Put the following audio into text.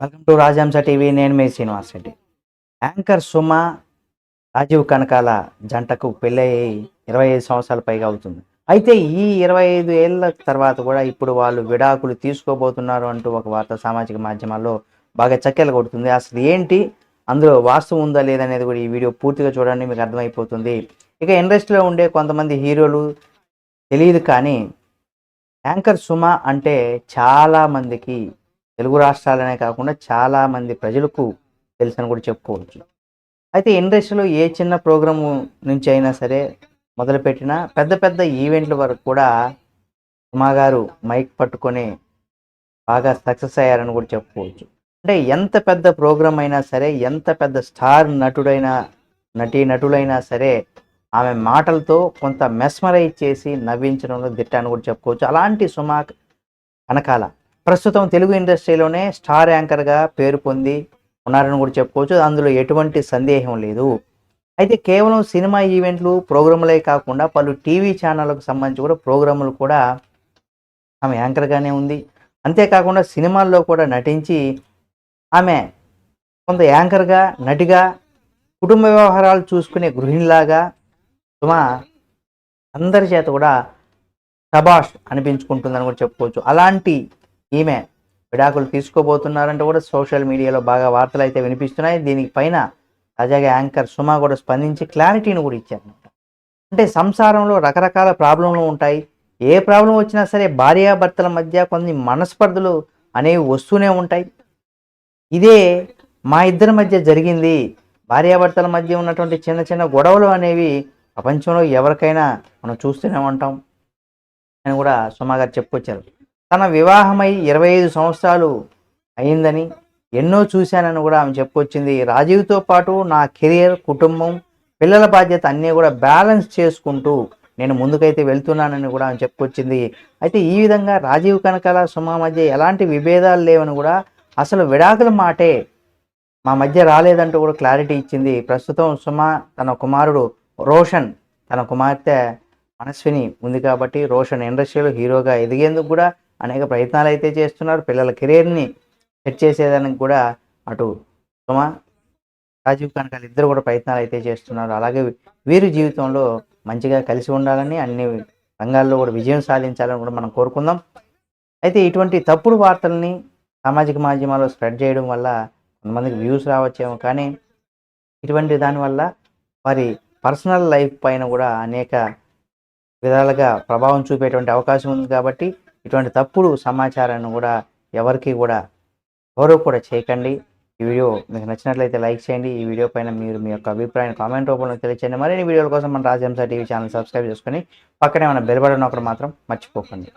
Welcome to Rajahamsa TV నేను మీ Srinivas Reddy. Anchor Suma Rajeev Kanakala జంటకు పెళ్ళయి ఇరవై ఐదు సంవత్సరాల పైగా అవుతుంది. అయితే ఈ ఇరవై ఐదు ఏళ్ళ తర్వాత కూడా ఇప్పుడు వాళ్ళు విడాకులు తీసుకోబోతున్నారు అంటూ ఒక వార్త సామాజిక మాధ్యమాల్లో బాగా చక్కెలు కొడుతుంది. అసలు ఏంటి? అందులో వాస్తవం ఉందా లేదనేది కూడా ఈ వీడియో పూర్తిగా చూడండి మీకు అర్థమైపోతుంది. ఇక ఇండస్ట్రీలో ఉండే కొంతమంది హీరోలు తెలియదు కానీ యాంకర్ సుమ అంటే చాలా మందికి తెలుగు రాష్ట్రాలనే కాకుండా చాలా మంది ప్రజలకు తెలుసని కూడా చెప్పుకోవచ్చు. అయితే ఇండస్ట్రీలో ఏ చిన్న ప్రోగ్రాము నుంచి అయినా సరే మొదలుపెట్టిన పెద్ద పెద్ద ఈవెంట్ల వరకు కూడా ఉమాగారు మైక్ పట్టుకొని బాగా సక్సెస్ అయ్యారని కూడా చెప్పుకోవచ్చు. అంటే ఎంత పెద్ద ప్రోగ్రాం అయినా సరే ఎంత పెద్ద స్టార్ నటుడైనా నటీ నటులైనా సరే ఆమె మాటలతో కొంత మెస్మరైజ్ చేసి నవ్వించడంలో దిట్టాన్ని కూడా చెప్పుకోవచ్చు. అలాంటి సుమా కనకాల ప్రస్తుతం తెలుగు ఇండస్ట్రీలోనే స్టార్ యాంకర్గా పేరు పొంది ఉన్నారని కూడా చెప్పుకోవచ్చు. అందులో ఎటువంటి సందేహం లేదు. అయితే కేవలం సినిమా ఈవెంట్లు ప్రోగ్రాములే కాకుండా పలు టీవీ ఛానళ్ళకు సంబంధించి కూడా ప్రోగ్రాములు కూడా ఆమె యాంకర్గానే ఉంది. అంతేకాకుండా సినిమాల్లో కూడా నటించి ఆమె కొంత యాంకర్గా నటిగా కుటుంబ వ్యవహారాలు చూసుకునే గృహిణిలాగా సుమా అందరి చేత కూడా షబాష్ అనిపించుకుంటుందని కూడా చెప్పుకోవచ్చు. అలాంటి ఈమె విడాకులు తీసుకోబోతున్నారంటే కూడా సోషల్ మీడియాలో బాగా వార్తలు అయితే వినిపిస్తున్నాయి. దీనిపైన పైన తాజాగా యాంకర్ సుమ కూడా స్పందించి క్లారిటీని కూడా ఇచ్చారనమాట అంటే సంసారంలో రకరకాల ప్రాబ్లంలు ఉంటాయి. ఏ ప్రాబ్లం వచ్చినా సరే భార్యాభర్తల మధ్య కొన్ని మనస్పర్ధలు అనేవి వస్తూనే ఉంటాయి. ఇదే మా ఇద్దరి మధ్య జరిగింది. భార్యాభర్తల మధ్య ఉన్నటువంటి చిన్న చిన్న గొడవలు అనేవి ప్రపంచంలో ఎవరికైనా మనం చూస్తూనే ఉంటాం అని కూడా సుమా గారు చెప్పుకొచ్చారు. తన వివాహమై ఇరవై ఐదు సంవత్సరాలు అయిందని ఎన్నో చూశానని కూడా ఆమె చెప్పుకొచ్చింది. రాజీవ్తో పాటు నా కెరియర్ కుటుంబం పిల్లల బాధ్యత అన్నీ కూడా బ్యాలెన్స్ చేసుకుంటూ నేను ముందుకైతే వెళ్తున్నానని కూడా ఆమె చెప్పుకొచ్చింది. అయితే ఈ విధంగా రాజీవ్ కనకాల సుమ మధ్య ఎలాంటి విభేదాలు లేవని కూడా అసలు విడాకుల మాటే మా మధ్య రాలేదంటూ కూడా క్లారిటీ ఇచ్చింది. ప్రస్తుతం సుమ తన కుమారుడు రోషన్ తన కుమార్తె మనస్విని ఉంది కాబట్టి రోషన్ ఇండస్ట్రీలో హీరోగా ఎదిగేందుకు కూడా అనేక ప్రయత్నాలు అయితే చేస్తున్నారు. పిల్లల కెరీర్ని సెట్ చేసేదానికి కూడా అటు ఉత్తమ రాజీవ్ కనకాలు ఇద్దరు కూడా ప్రయత్నాలు అయితే చేస్తున్నారు. అలాగే వీరి జీవితంలో మంచిగా కలిసి ఉండాలని అన్ని రంగాల్లో కూడా విజయం సాధించాలని కూడా మనం కోరుకుందాం. అయితే ఇటువంటి తప్పుడు వార్తల్ని సామాజిక మాధ్యమాల్లో స్ప్రెడ్ చేయడం వల్ల కొంతమందికి వ్యూస్ రావచ్చేమో కానీ ఇటువంటి దానివల్ల వారి పర్సనల్ లైఫ్ పైన కూడా అనేక విధాలుగా ప్రభావం చూపేటువంటి అవకాశం ఉంది కాబట్టి ఇటువంటి తప్పుడు సమాచారాన్ని కూడా ఎవరికి కూడా ఎవరు కూడా చేయకండి. ఈ వీడియో మీకు నచ్చినట్లయితే లైక్ చేయండి. ఈ వీడియో పైన మీరు మీ యొక్క అభిప్రాయాన్ని కామెంట్ రూపంలో తెలియచేయండి. మరిన్ని వీడియోల కోసం మన రాజ్యాంశ టీవీ ఛానల్ సబ్స్క్రైబ్ చేసుకొని పక్కనే ఉన్న బెల్ బటన్ ఒకటి మాత్రం మర్చిపోకండి.